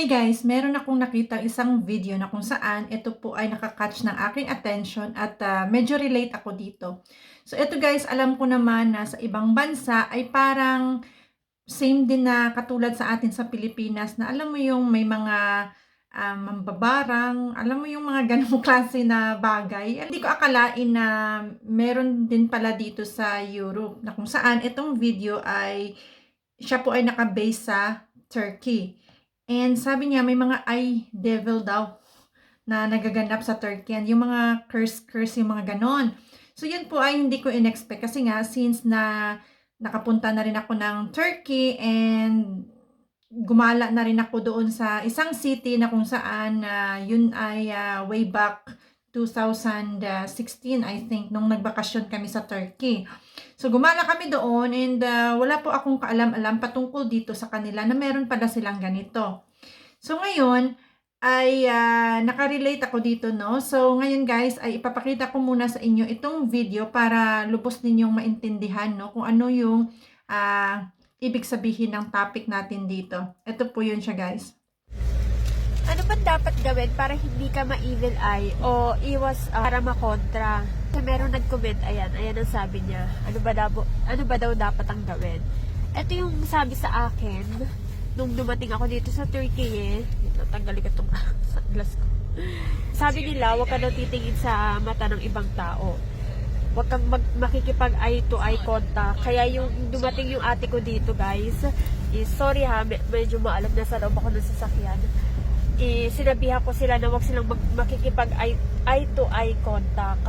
Hey guys, meron akong nakita isang video na kung saan ito po ay nakakatch ng aking attention at ah, medyo relate ako dito. So ito guys, alam ko naman na sa ibang bansa ay parang same din na katulad sa atin sa Pilipinas na alam mo yung may mga ah, mambabarang, alam mo yung mga ganong klase na bagay. Hindi ko akalain na meron din pala dito sa Europe na kung saan itong video ay siya po ay nakabase sa Turkey. And sabi niya may mga eye devil daw na nagaganap sa Turkey. And yung mga curse-curse, yung mga ganon. So yun po ay hindi ko in-expect kasi nga since na nakapunta na rin ako ng Turkey and gumala na rin ako doon sa isang city na kung saan ah, yun ay ah, way back 2016 I think nung nagbakasyon kami sa Turkey. So gumala kami doon and ah, wala po akong kaalam-alam patungkol dito sa kanila na meron pala silang ganito. So ngayon ay ah, nakarelate ako dito no. So ngayon guys ay ipapakita ko muna sa inyo itong video para lubos ninyong maintindihan no kung ano yung ah, ibig sabihin ng topic natin dito. Ito po yun siya guys. Ano ba dapat gawin para hindi ka ma-evil eye o iwas ah, para makontra? Kasi meron nag-comment, ayan, ayan ang sabi niya. Ano ba, daw, ano ba daw dapat ang gawin? Ito yung sabi sa akin nung dumating ako dito sa Turkey eh. Natanggalin ko itong sunglass ko. Sabi nila, huwag ka daw titingin sa mata ng ibang tao. Huwag kang mag, makikipag eye to eye contact. Kaya yung dumating yung ate ko dito guys, is sorry ha, me- medyo maalam na sa loob ako ng sasakyan eh, sinabihan ko sila na wag silang mag, makikipag eye, eye to eye contact.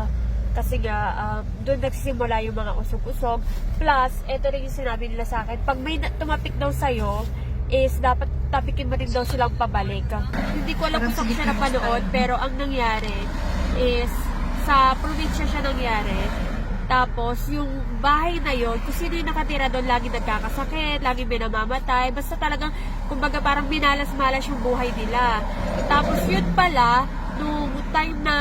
Kasi nga um, doon nagsisimula yung mga usog-usog. Plus ito rin yung sinabi nila sa akin pag may tumapik daw sa'yo is dapat tapikin mo rin daw silang pabalik. Hindi ko alam kung saan siya napanood pero ang nangyari is sa probinsya siya nangyari tapos, yung bahay na yon kung sino yung nakatira doon, lagi nagkakasakit, lagi may namamatay. Basta talagang, kumbaga parang minalas-malas yung buhay nila. Tapos, yun pala, nung time na,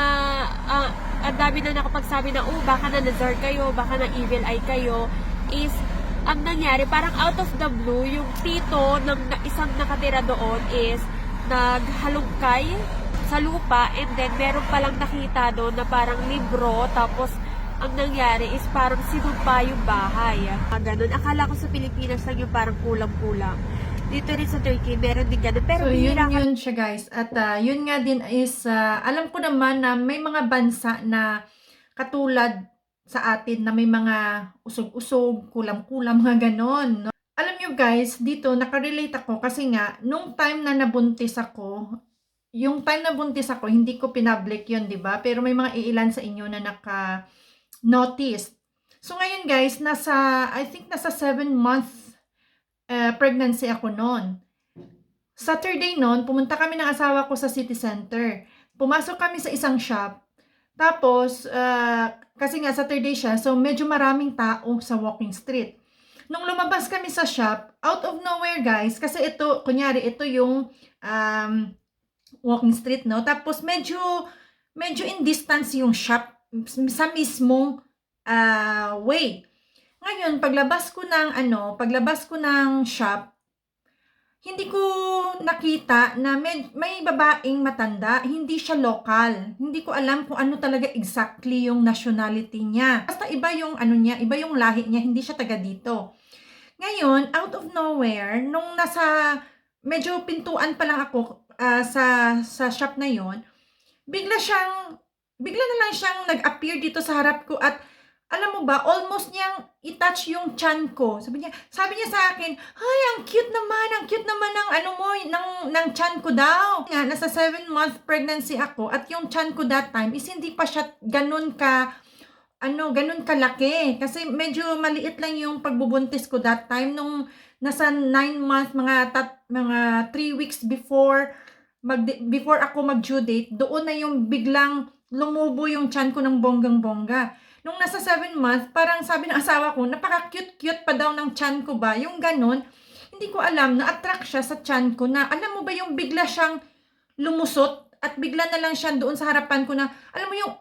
ah, ang dami na nakapagsabi na, oh, baka na nazar kayo, baka na evil eye kayo, is, ang nangyari, parang out of the blue, yung tito ng isang nakatira doon is, naghalungkay sa lupa and then meron palang nakita doon na parang libro tapos ang nangyari is parang sinumpa yung bahay. Ah, ganun. Akala ko sa Pilipinas lang yung parang kulang-kulang. Dito rin sa Turkey, meron din ganun. Pero So yun ka- yun siya guys. At ah, yun nga din is, ah, alam ko naman na may mga bansa na katulad sa atin na may mga usog-usog, kulam-kulam, mga ganon. No? Alam nyo guys, dito nakarelate ako kasi nga, nung time na nabuntis ako, yung time na buntis ako, hindi ko pinablik yun, di ba? Pero may mga iilan sa inyo na naka-notice. So ngayon guys, nasa, I think nasa 7 month uh, pregnancy ako noon. Saturday noon, pumunta kami ng asawa ko sa city center. Pumasok kami sa isang shop. Tapos, ah, kasi nga Saturday siya, so medyo maraming tao sa walking street. Nung lumabas kami sa shop, out of nowhere guys, kasi ito, kunyari, ito yung um, walking street, no? Tapos medyo, medyo in distance yung shop sa mismong ah, way. Ngayon, paglabas ko ng ano, paglabas ko ng shop, hindi ko nakita na may, may babaeng matanda, hindi siya local. Hindi ko alam kung ano talaga exactly yung nationality niya. Basta iba yung ano niya, iba yung lahi niya, hindi siya taga dito. Ngayon, out of nowhere, nung nasa medyo pintuan pa lang ako ah, sa sa shop na yon, bigla siyang bigla na lang siyang nag-appear dito sa harap ko at alam mo ba, almost niyang i-touch yung chan ko. Sabi niya, sabi niya sa akin, "Ay, ang cute naman, ang cute naman ng ano mo, ng ng chan ko daw." Nga, nasa 7 month pregnancy ako at yung chan ko that time is hindi pa siya ganun ka ano, ganun kalaki. Kasi medyo maliit lang yung pagbubuntis ko that time nung nasa 9 months, mga tat, mga 3 weeks before mag before ako mag-due date, doon na yung biglang lumubo yung chan ko ng bonggang-bongga. Nung nasa 7 months, parang sabi ng asawa ko, napaka-cute-cute pa daw ng chan ko ba? Yung ganun, hindi ko alam, na-attract siya sa chan ko na, alam mo ba yung bigla siyang lumusot at bigla na lang siya doon sa harapan ko na, alam mo yung,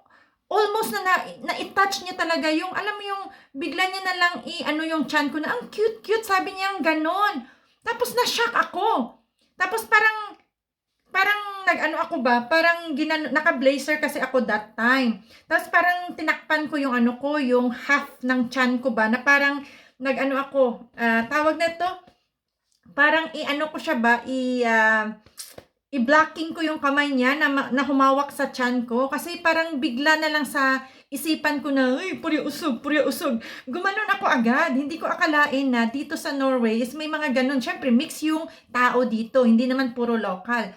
almost na, na, na-touch niya talaga yung, alam mo yung, bigla niya na lang i, ano yung chan ko na, ang cute-cute, sabi niya, ganon. Tapos na-shock ako. Tapos parang, nag-ano ako ba, parang ginan naka-blazer kasi ako that time. Tapos parang tinakpan ko yung ano ko, yung half ng chan ko ba, na parang nag-ano ako, ah, tawag na to, parang i-ano ko siya ba, i, ah, i-blocking ko yung kamay niya na, na humawak sa chan ko. Kasi parang bigla na lang sa isipan ko na, ay, puri usog, puri usog. Gumanon ako agad. Hindi ko akalain na dito sa Norway is may mga ganun. Siyempre, mix yung tao dito. Hindi naman puro local.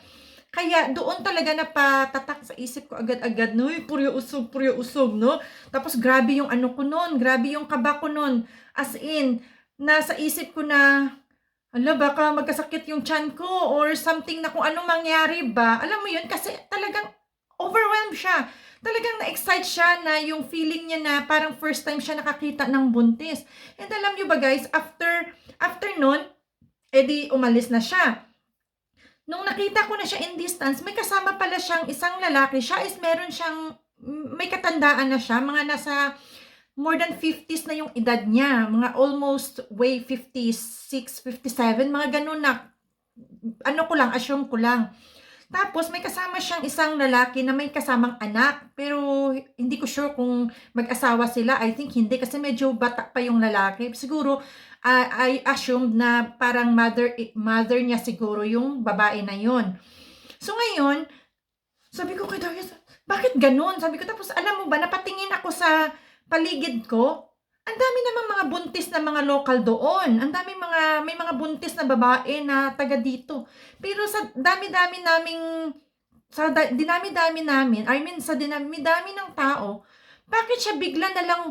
Kaya doon talaga napatatak sa isip ko agad-agad, no, "Uy, puryo usog, puryo usog, no? Tapos grabe yung ano ko noon, grabe yung kaba ko noon. As in, nasa isip ko na, ala, baka magkasakit yung chan ko or something na kung anong mangyari ba. Alam mo yun, kasi talagang overwhelmed siya. Talagang na-excite siya na yung feeling niya na parang first time siya nakakita ng buntis. And alam niyo ba guys, after, after nun, edi umalis na siya. Nung nakita ko na siya in distance, may kasama pala siyang isang lalaki. Siya is meron siyang, may katandaan na siya, mga nasa more than 50s na yung edad niya. Mga almost way 56, 57, mga ganun na. Ano ko lang, assume ko lang. Tapos may kasama siyang isang lalaki na may kasamang anak. Pero hindi ko sure kung mag-asawa sila. I think hindi kasi medyo bata pa yung lalaki. Siguro ah, I assumed na parang mother mother niya siguro yung babae na yon. So ngayon, sabi ko kay Darius, bakit ganun? Sabi ko, tapos alam mo ba, napatingin ako sa paligid ko, ang dami namang mga buntis na mga local doon. Ang dami mga, may mga buntis na babae na taga dito. Pero sa dami-dami naming, sa da- dinami-dami namin, I mean sa dinami-dami ng tao, bakit siya bigla na lang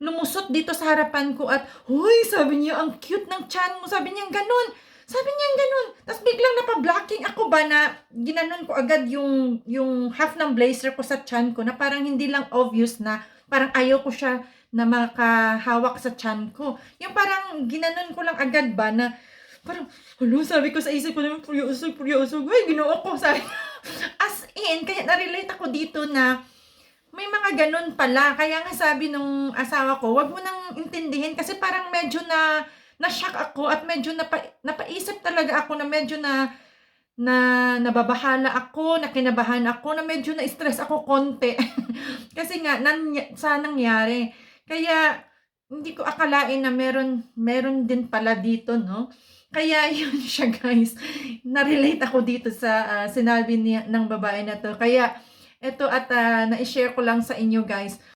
lumusot dito sa harapan ko at, Hoy, sabi niya, ang cute ng chan mo. Sabi niya, ganun. Sabi niya, ganun. Tapos biglang napa-blocking ako ba na ginanon ko agad yung, yung half ng blazer ko sa chan ko na parang hindi lang obvious na parang ayaw ko siya na makahawak sa chan ko. Yung parang ginanon ko lang agad ba na parang, hello, sabi ko sa isip ko naman, puryo usog, puryo usog. Ay, ginawa ko. Sabi As in, kaya na-relate ako dito na may mga ganun pala. Kaya nga sabi nung asawa ko, wag mo nang intindihin kasi parang medyo na na-shock ako at medyo napa, napaisip talaga ako na medyo na na nababahala ako, na kinabahan ako, na medyo na-stress ako konti. kasi nga, nan, sa nangyari. Kaya, hindi ko akalain na meron, meron din pala dito, no? Kaya yun siya guys. Na-relate ako dito sa ah, sinabi niya, ng babae na to. Kaya, ito at ah, na-share ko lang sa inyo guys.